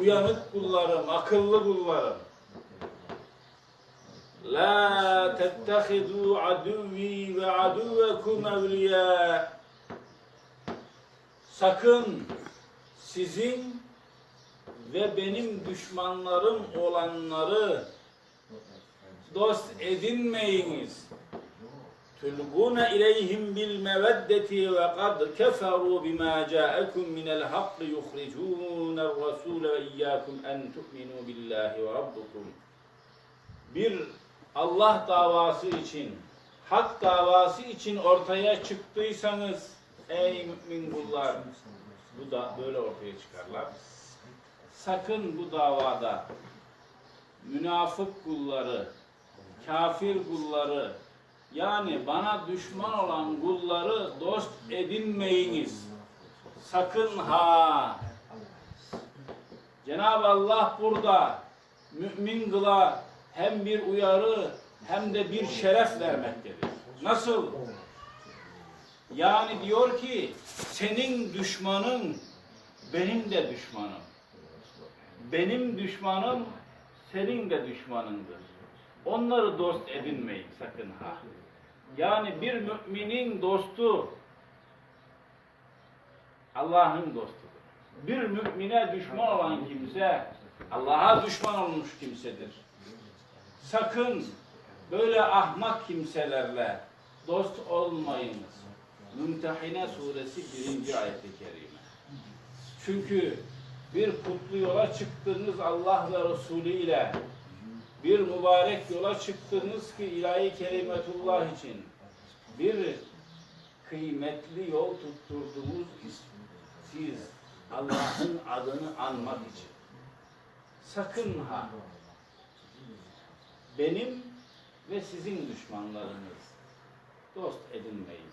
uyanık kullarım, akıllı kullarım. La tettehidu aduvi ve aduvekum evliya. Sakın sizin ve benim düşmanlarım olanları dost edinmeyiniz. Tulguna ileyhim bil meveddeti ve kad keferu bima ca'akum minel hakki yuhricûne rasûle ve iyyâkum en tu'minû billahi ve rabbukum. Bir Allah davası için, hak davası için ortaya çıktıysanız ey mümin kullar bu da böyle ortaya çıkarlar. Sakın bu davada münafık kulları, kafir kulları, yani bana düşman olan kulları dost edinmeyiniz. Sakın ha. Cenab-ı Allah burada mümin kıla hem bir uyarı hem de bir şeref vermektedir. Nasıl? Yani diyor ki senin düşmanın benim de düşmanım. Benim düşmanım senin de düşmanındır. Onları dost edinmeyin sakın ha. Yani bir müminin dostu Allah'ın dostudur. Bir mümine düşman olan kimse Allah'a düşman olmuş kimsedir. Sakın böyle ahmak kimselerle dost olmayınız. Mümtehine suresi birinci ayet-i kerime. Çünkü bir kutlu yola çıktığınız Allah ve Resulü ile bir mübarek yola çıktınız ki ilahi kelimetullah için bir kıymetli yol tutturdunuz siz Allah'ın adını anmak için. Sakın ha benim ve sizin düşmanlarınız dost edinmeyin.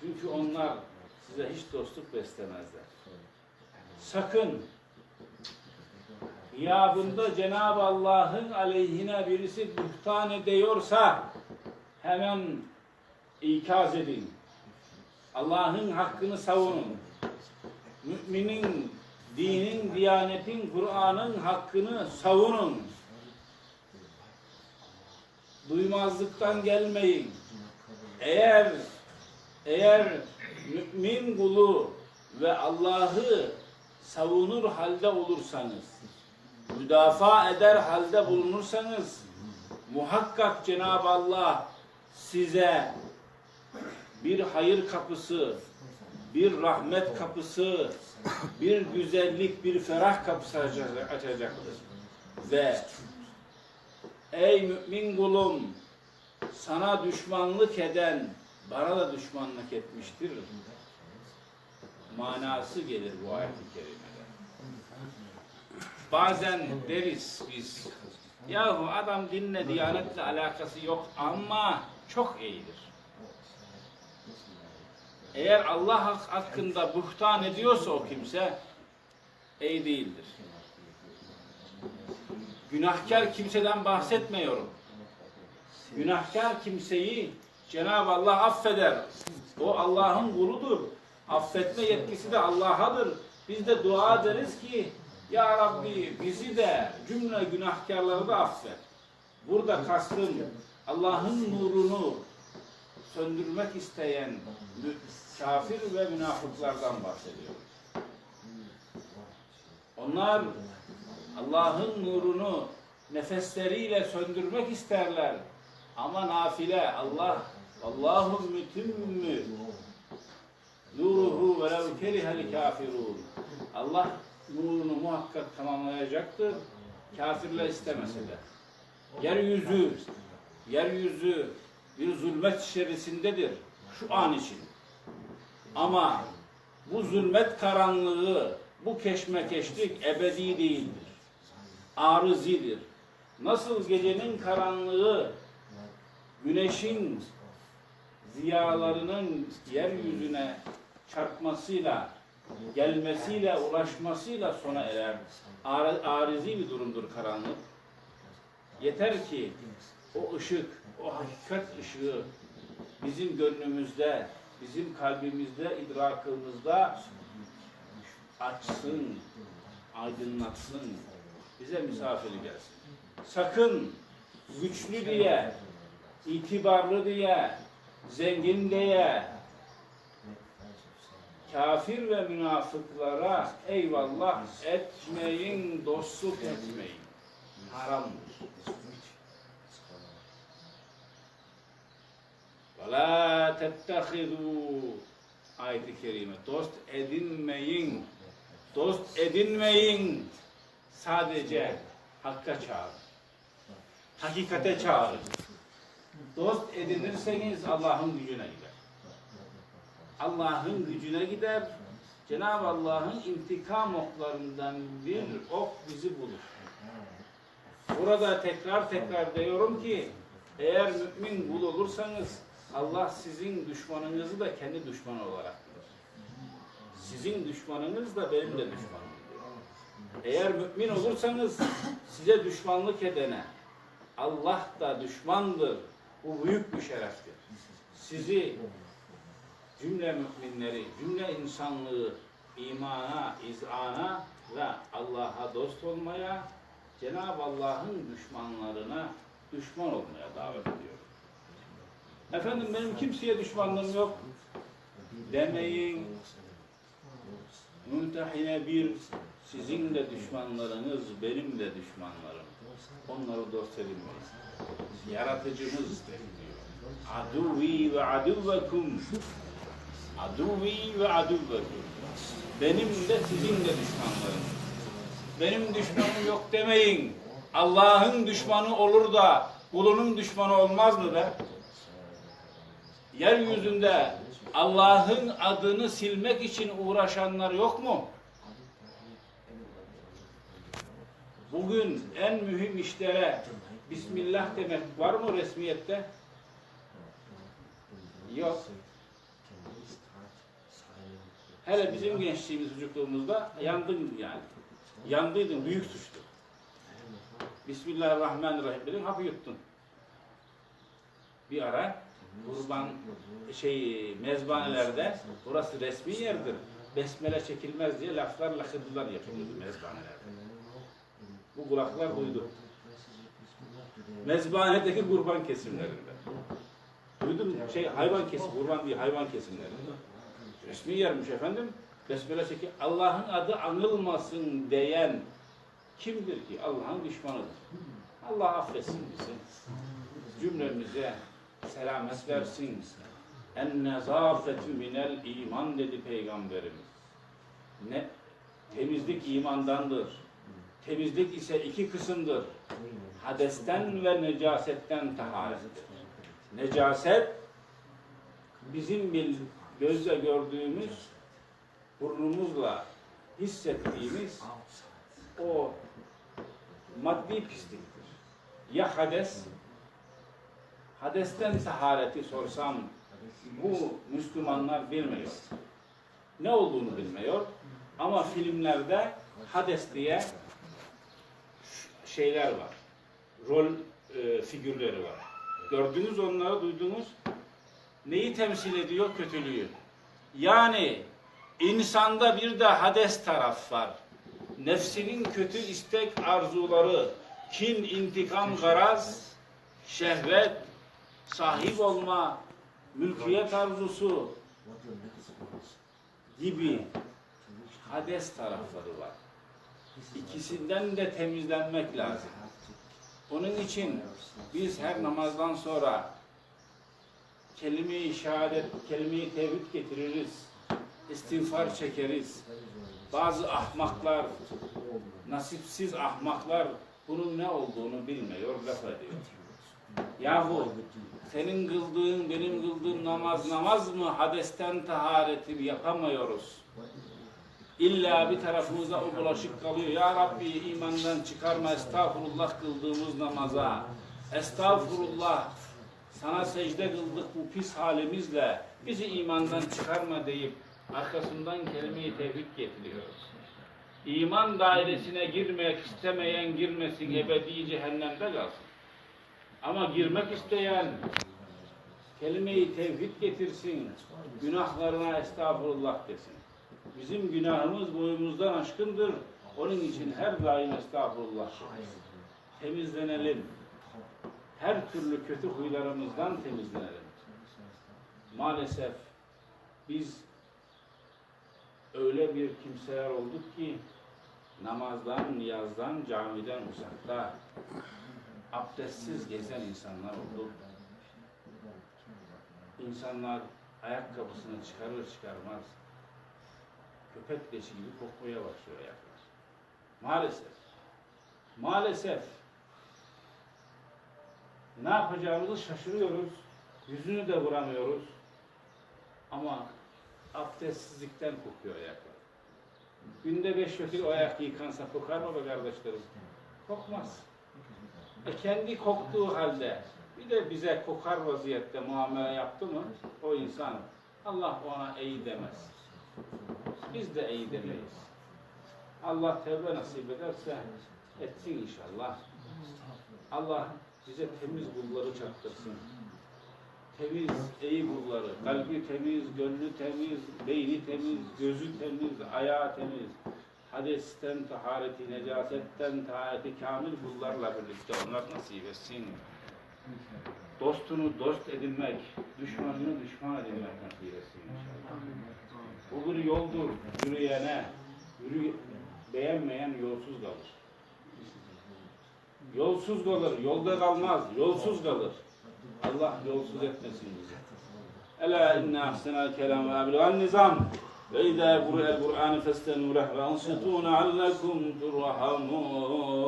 Çünkü onlar size hiç dostluk beslemezler. Sakın gıyabında Cenab-ı Allah'ın aleyhine birisi buhtan ediyorsa hemen ikaz edin. Allah'ın hakkını savunun. Müminin, dinin, diyanetin, Kur'an'ın hakkını savunun. Duymazlıktan gelmeyin. Eğer eğer mümin kulu ve Allah'ı savunur halde olursanız, müdafaa eder halde bulunursanız, muhakkak Cenab-ı Allah size bir hayır kapısı, bir rahmet kapısı, bir güzellik, bir ferah kapısı açacaktır. Ve ey mümin kulum, sana düşmanlık eden bana da düşmanlık etmiştir. Manası gelir bu ayet-i kerimede. Bazen deriz biz, yahu adam dinle, diyanetle alakası yok ama çok iyidir. Eğer Allah hak- hakkında buhtan ediyorsa o kimse, iyi değildir. Günahkar kimseden bahsetmiyorum. Günahkar kimseyi Cenab-ı Allah affeder. O Allah'ın kuludur. Affetme yetkisi de Allah'adır. Biz de dua ederiz ki Ya Rabbi bizi de cümle günahkarları da affet. Burada kastım Allah'ın nurunu söndürmek isteyen kafir ve münafıklardan bahsediyoruz. Onlar Allah'ın nurunu nefesleriyle söndürmek isterler. Ama nafile Allah Allahu mütimmü nuruhu ve lev kerihel kafirun. Allah nurunu muhakkak tamamlayacaktır. Kafirler istemese de. Yeryüzü yeryüzü bir zulmet içerisindedir şu an için. Ama bu zulmet karanlığı, bu keşmekeşlik ebedi değildir. Arızidir. Nasıl gecenin karanlığı güneşin ziyalarının yeryüzüne çarpmasıyla, gelmesiyle, ulaşmasıyla sona erer. Ar- Arizi bir durumdur karanlık. Yeter ki o ışık, o hakikat ışığı bizim gönlümüzde, bizim kalbimizde, idrakımızda açsın, aydınlatsın. Bize misafir gelsin. Sakın güçlü diye, itibarlı diye, zengin diye, kafir ve münafıklara eyvallah etmeyin, dostluk etmeyin. Haramdır. Ve la tettehidu ayet-i kerime. Dost edinmeyin. Dost edinmeyin. Sadece hakka çağırın. Hakikate çağırın. Dost edinirseniz Allah'ın gücüne gider. Allah'ın gücüne gider. Cenab-ı Allah'ın intikam oklarından bir ok bizi bulur. Burada tekrar tekrar diyorum ki eğer mümin kul olursanız Allah sizin düşmanınızı da kendi düşmanı olarak bilir. Sizin düşmanınız da benim de düşmanımdır. Eğer mümin olursanız size düşmanlık edene Allah da düşmandır. Bu büyük bir şereftir. Sizi cümle müminleri, cümle insanlığı imana, izana ve Allah'a dost olmaya, Cenab-ı Allah'ın düşmanlarına düşman olmaya davet ediyor. Efendim benim kimseye düşmanlığım yok demeyin. Mümtehine bir, sizin de düşmanlarınız, benim de düşmanlarım. Onları dost edinmeyiz. Yaratıcımız diyor. Aduvi ve aduvvekum. Aduvi ve aduvvekum. Benim de sizin de düşmanlarım. Benim düşmanım yok demeyin. Allah'ın düşmanı olur da kulunun düşmanı olmaz mı be? Yeryüzünde Allah'ın adını silmek için uğraşanlar yok mu? Bugün en mühim işlere Bismillah demek var mı resmiyette? Yok. Hele bizim gençliğimiz, çocukluğumuzda yandın yani. Yandıydın, büyük suçtu. Bismillahirrahmanirrahim dedin, hapı yuttun. Bir ara kurban şey mezbanelerde burası resmi yerdir. Besmele çekilmez diye laflar lakırdılar yapılıyordu mezbanelerde. Bu kulaklar duydu. Mezbanedeki kurban kesimlerinde. Duydun? Şey hayvan kesim, kurban değil hayvan kesimlerinde. Resmi yermiş efendim. Besmele çekil. Allah'ın adı anılmasın diyen kimdir ki? Allah'ın düşmanıdır. Allah affetsin bizi. Cümlemize selamet versin. En nezafetü minel iman dedi Peygamberimiz. Ne? Temizlik imandandır. Temizlik ise iki kısımdır. Hadesten ve necasetten taharettir. Necaset bizim bir gözle gördüğümüz, burnumuzla hissettiğimiz o maddi pisliktir. Ya hades, hadesten tahareti sorsam bu Müslümanlar bilmiyor. Ne olduğunu bilmiyor. Ama filmlerde hades diye şeyler var. Rol e, figürleri var. Gördünüz onları, duydunuz. Neyi temsil ediyor? Kötülüğü. Yani insanda bir de hades taraf var. Nefsinin kötü istek arzuları, kin, intikam, garaz, şehvet, sahip olma, mülkiyet arzusu gibi hades tarafları var. İkisinden de temizlenmek lazım. Onun için biz her namazdan sonra kelime-i şehadet, kelime-i tevhid getiririz. İstiğfar çekeriz. Bazı ahmaklar, nasipsiz ahmaklar bunun ne olduğunu bilmiyor, laf ediyor. Yahu senin kıldığın, benim kıldığım namaz namaz mı? Hadesten tahareti yapamıyoruz. İlla bir tarafımıza o bulaşık kalıyor. Ya Rabbi imandan çıkarma estağfurullah kıldığımız namaza. Estağfurullah sana secde kıldık bu pis halimizle bizi imandan çıkarma deyip arkasından kelime-i tevhid getiriyoruz. İman dairesine girmek istemeyen girmesin ebedi cehennemde kalsın. Ama girmek isteyen kelime-i tevhid getirsin, günahlarına estağfurullah desin. Bizim günahımız boyumuzdan aşkındır. Onun için her daim estağfurullah. Temizlenelim. Her türlü kötü huylarımızdan temizlenelim. Maalesef biz öyle bir kimseler olduk ki namazdan, niyazdan, camiden uzakta abdestsiz gezen insanlar olduk. İnsanlar ayakkabısını çıkarır çıkarmaz köpek leşi gibi kokmaya başlıyor ayaklar. Maalesef. Maalesef. Ne yapacağımızı şaşırıyoruz. Yüzünü de vuramıyoruz. Ama abdestsizlikten kokuyor ayaklar. Günde beş vakit o ayak yıkansa kokar mı be kardeşlerim? Kokmaz. E kendi koktuğu halde bir de bize kokar vaziyette muamele yaptı mı o insan Allah ona iyi demez. Biz de iyi demeyiz. Allah tevbe nasip ederse etsin inşallah. Allah bize temiz kulları çattırsın. Temiz, iyi kulları, kalbi temiz, gönlü temiz, beyni temiz, gözü temiz, ayağı temiz. Hadesten tahareti, necasetten tahareti kamil kullarla birlikte onlar nasip etsin. Dostunu dost edinmek, düşmanını düşman edinmek nasip etsin inşallah. Bu bir yoldur yürüyene, yürü, beğenmeyen yolsuz kalır. Yolsuz kalır, yolda kalmaz, yolsuz kalır. Allah yolsuz etmesin bizi. Ela inne ahsenel kelam ve abilgan nizam. Ve izâ kuru'el Kur'an festenu leh ve ansitûne allekum turhamun.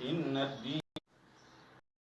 İnned din